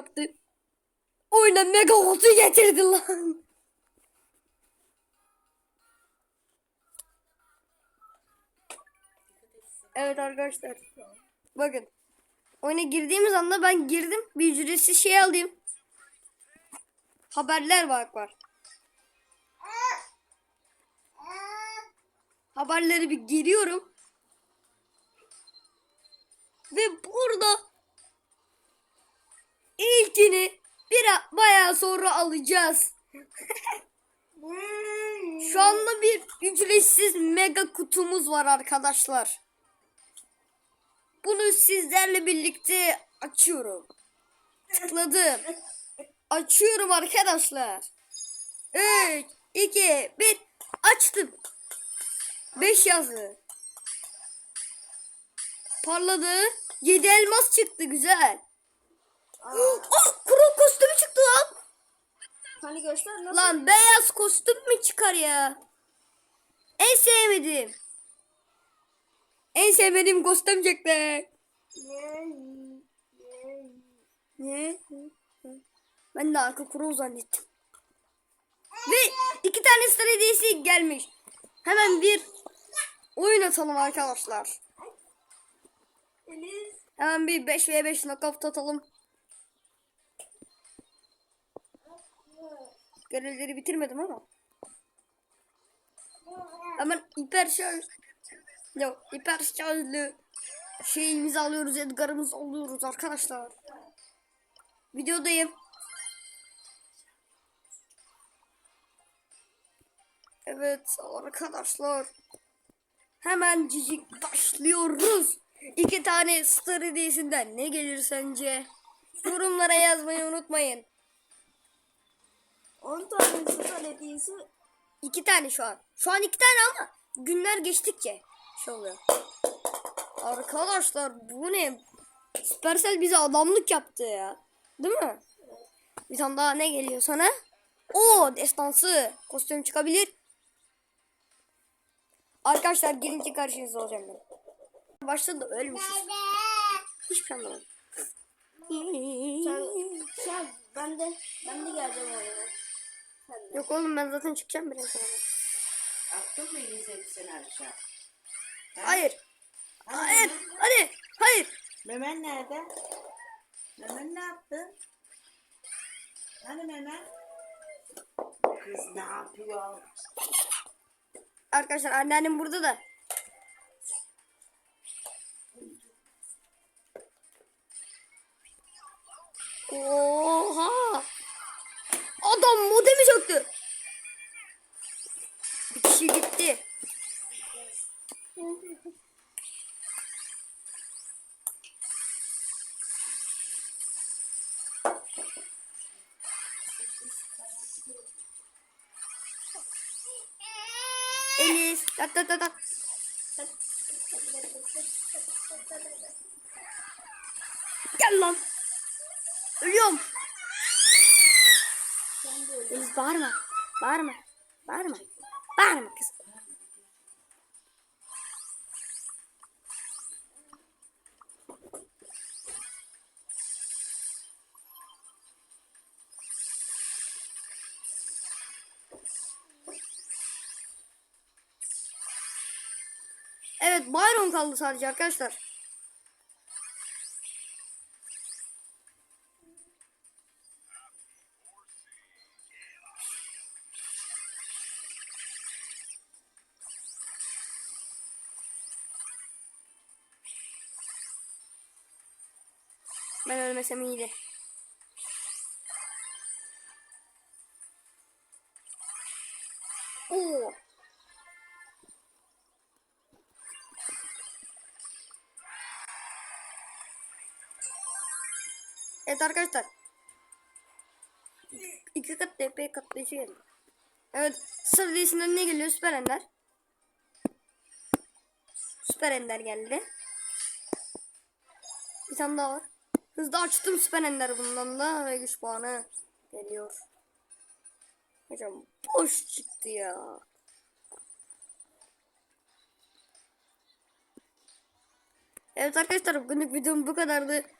yaptı. Oyuna mega kutu getirdi lan. Evet arkadaşlar. Bakın. Oyuna girdiğimiz anda ben girdim. Bir ücretsiz şey alayım. Haberler bak var. Haberleri bir giriyorum. Ve burada ilkini bir bayağı sonra alacağız. Şu anda bir ücretsiz mega kutumuz var arkadaşlar. Bunu sizlerle birlikte açıyorum. Tıkladım. Açıyorum arkadaşlar. 3, 2, 1 açtım. 5 yazdı. Parladı. 7 elmas çıktı güzel. oh, kuru kostümü çıktı lan. Hani göster nasıl? Lan beyaz kostüm mü çıkar ya? En sevmediğim. En sevmediğim kostüm çıktı. Ne? Ben de arka kuru zannettim. Ve iki tane star hediyesi gelmiş. Hemen bir oyun atalım arkadaşlar. Hemen bir 5 v 5 knockout atalım. Görevleri bitirmedim ama. Hemen hiper şarj. Yok hiper şarjlı şeyimizi alıyoruz. Edgar'ımızı alıyoruz arkadaşlar. Videodayım. Evet arkadaşlar. Hemen cicik başlıyoruz. İki tane star ne gelir sence? Yorumlara yazmayı unutmayın. 10 tane süper hediyesi. İki tane şu an. Şu an iki tane ama günler geçtikçe şey oluyor. Arkadaşlar bu ne? Supercell bize adamlık yaptı ya. Değil mi? Bir tane daha ne geliyor sana? O destansı. Kostüm çıkabilir. Arkadaşlar gelince karşınızda olacağım ben. Başta da ölmüşüz. Hiçbir şey anlamadım. Sen, sen ben de Yok oğlum ben zaten çıkacağım biraz sonra. Attın mı Elis hepsini aşağı? Hayır. Hayır. Hadi. Hayır. Memen nerede? Memen ne yaptı? Hani Memen? Kız ne yapıyor? Arkadaşlar anneannem burada da. Oha! Adam modemi söktü. Elis, tak tak tak. Gel lan. Ölüyorum. Elis bağırma. Bağırma. Bağırma. Bağırma kız. Evet Byron kaldı sadece arkadaşlar. Ben ölmesem iyiydi. Oo. Evet arkadaşlar. İki kat TP katlayıcı geldi. Evet. Sır dizisinden ne geliyor? Süper Ender. Süper Ender geldi. Bir tane daha var. Hızlı açtım Süper Ender bundan da ve güç puanı geliyor. Hocam boş çıktı ya. Evet arkadaşlar bugünlük videom bu kadardı.